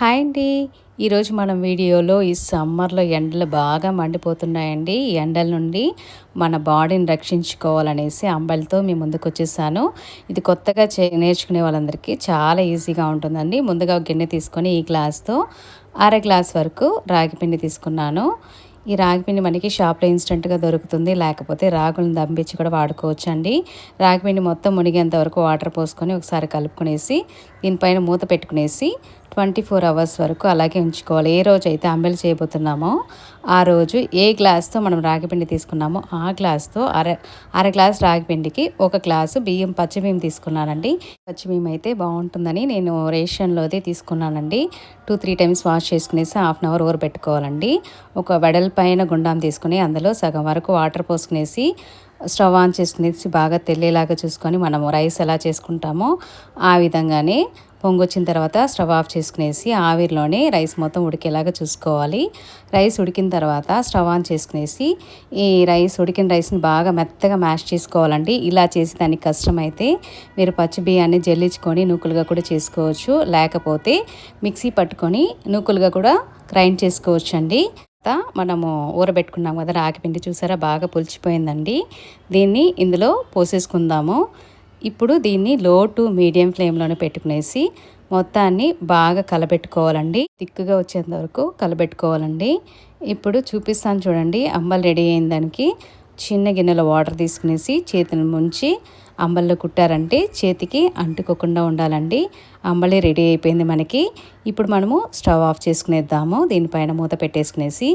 Hi అండి. ఈరోజు మనం వీడియోలో ఈ సమ్మర్లో ఎండలు బాగా మండిపోతున్నాయండి. ఈ ఎండల నుండి మన బాడీని రక్షించుకోవాలనేసి అంబలితో మీ ముందుకు వచ్చేసాను. ఇది కొత్తగా చే నేర్చుకునే వాళ్ళందరికీ చాలా ఈజీగా ఉంటుందండి. ముందుగా గిన్నె తీసుకొని ఈ గ్లాస్తో అర గ్లాస్ వరకు రాగిపిండి తీసుకున్నాను. ఈ రాగిపిండి మనకి షాప్లో ఇన్స్టెంట్గా దొరుకుతుంది. లేకపోతే రాగులను దంపించి కూడా వాడుకోవచ్చు అండి రాగిపిండి మొత్తం మునిగేంత వరకు వాటర్ పోసుకొని ఒకసారి కలుపుకునేసి దీనిపైన మూత పెట్టుకునేసి ట్వంటీ ఫోర్ అవర్స్ వరకు అలాగే ఉంచుకోవాలి. ఏ రోజు అయితే అంబెల్ చేయబోతున్నామో ఆ రోజు ఏ గ్లాస్తో మనం రాగిపిండి తీసుకున్నామో ఆ గ్లాస్తో అర అర గ్లాస్ రాగిపిండికి ఒక గ్లాసు బియ్యం పచ్చిబియ్యం తీసుకున్నానండి. పచ్చిబియ్యం అయితే బాగుంటుందని నేను రేషన్లోదే తీసుకున్నానండి. టూ త్రీ టైమ్స్ వాష్ చేసుకునేసి హాఫ్ అన్ అవర్ ఊరబెట్టుకోవాలండి. ఒక వెడల్పైన గుండాం తీసుకుని అందులో సగం వరకు వాటర్ పోసుకునేసి స్టవ్ ఆన్ చేసుకునేసి బాగా తెల్లేలాగా చూసుకొని మనము రైస్ ఎలా చేసుకుంటామో ఆ విధంగానే పొంగొచ్చిన తర్వాత స్టవ్ ఆఫ్ చేసుకునేసి ఆవిరిలోనే రైస్ మొత్తం ఉడికేలాగా చూసుకోవాలి. రైస్ ఉడికిన తర్వాత స్టవ్ ఆన్ చేసుకునేసి ఈ రైస్ ఉడికిన రైస్ని బాగా మెత్తగా మ్యాష్ చేసుకోవాలండి. ఇలా చేసి దానికి కష్టమైతే మీరు పచ్చి బియ్యాన్ని జల్లించుకొని నూకులుగా కూడా చేసుకోవచ్చు. లేకపోతే మిక్సీ పట్టుకొని నూకులుగా కూడా గ్రైండ్ చేసుకోవచ్చు అండి మనము ఊరబెట్టుకున్నాం కదా రాగిపిండి చూసారా? బాగా పులిచిపోయిందండి. దీన్ని ఇందులో పోసేసుకుందాము. ఇప్పుడు దీన్ని లో టు మీడియం ఫ్లేమ్లోనే పెట్టుకునేసి మొత్తాన్ని బాగా కలబెట్టుకోవాలండి. తిక్కుగా వచ్చేంత వరకు కలబెట్టుకోవాలండి. ఇప్పుడు చూపిస్తాను చూడండి అంబల్ రెడీ అయిన దానికి చిన్న గిన్నెలో వాటర్ తీసుకునేసి చేతిని ముంచి అంబల్లో కుట్టారంటే చేతికి అంటుకోకుండా ఉండాలండి. అంబలి రెడీ అయిపోయింది మనకి. ఇప్పుడు మనము స్టవ్ ఆఫ్ చేసుకునేద్దాము. దీనిపైన మూత పెట్టేసుకునేసి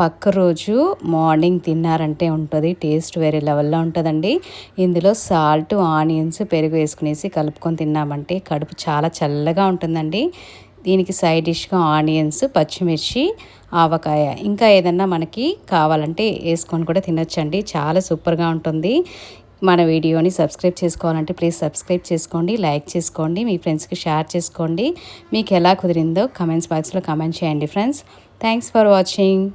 పక్క రోజు మార్నింగ్ తిన్నారంటే ఉంటుంది. టేస్ట్ వేరే లెవెల్లో ఉంటుందండి. ఇందులో సాల్ట్ ఆనియన్స్ పెరుగు వేసుకునేసి కలుపుకొని తిన్నామంటే కడుపు చాలా చల్లగా ఉంటుందండి. దీనికి సైడ్ డిష్గా ఆనియన్స్ పచ్చిమిర్చి ఆవకాయ. ఇంకా ఏదన్నా మనకి కావాలంటే వేసుకొని కూడా తినొచ్చండి. చాలా సూపర్గా ఉంటుంది. మన వీడియోని సబ్స్క్రైబ్ చేసుకోవాలంటే ప్లీజ్ సబ్స్క్రైబ్ చేసుకోండి లైక్ చేసుకోండి మీ ఫ్రెండ్స్కి షేర్ చేసుకోండి. మీకు ఎలా కుదిరిందో కమెంట్స్ బాక్స్లో కమెంట్ చేయండి ఫ్రెండ్స్. Thanks for watching.